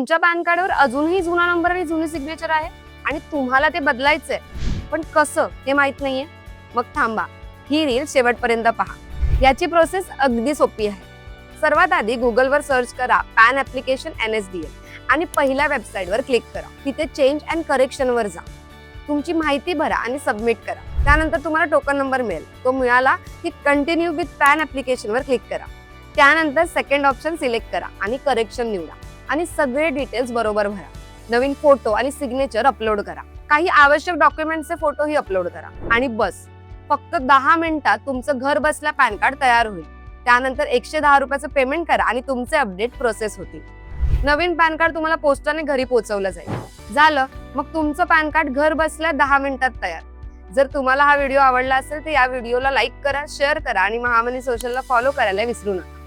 तुमच्या पॅन कार्डवर अजूनही जुना नंबर आणि जुनी सिग्नेचर आहे आणि तुम्हाला ते बदलायचंय. पण कसं हे माहीत नाहीये? मग थांबा. ही रील शेवटपर्यंत पहा. याची प्रोसेस अगदी सोपी आहे. सर्वात आधी गुगलवर सर्च करा PAN application N S D L आणि पहिल्या वेबसाईटवर क्लिक करा. तिथे चेंज अँड करेक्शनवर जा. तुमची माहिती भरा आणि सबमिट करा. त्यानंतर तुम्हाला टोकन नंबर मिळेल. तो मिळाला की कंटिन्यू विथ पॅन ऍप्लिकेशनवर क्लिक करा. त्यानंतर सेकंड ऑप्शन सिलेक्ट करा आणि करेक्शन निवडा. आणि सगळे डिटेल्स बरोबर भरा. नवीन फोटो आणि सिग्नेचर अपलोड करा. काही आवश्यक डॉक्युमेंटचे फोटोही अपलोड करा. आणि बस. फक्त दहा मिनिटात तुमचं घर बसल्या पॅन कार्ड तयार होईल. त्यानंतर एकशे दहा रुपयाचं पेमेंट करा आणि तुमचे अपडेट प्रोसेस होतील. नवीन पॅन कार्ड तुम्हाला पोस्टाने घरी पोहोचवलं जाईल. झालं. मग तुमचं पॅन कार्ड घर बसल्या दहा मिनिटात तयार. जर तुम्हाला हा व्हिडिओ आवडला असेल तर या व्हिडिओला लाईक करा शेअर करा आणि महामनी सोशलला फॉलो करायला विसरू नका.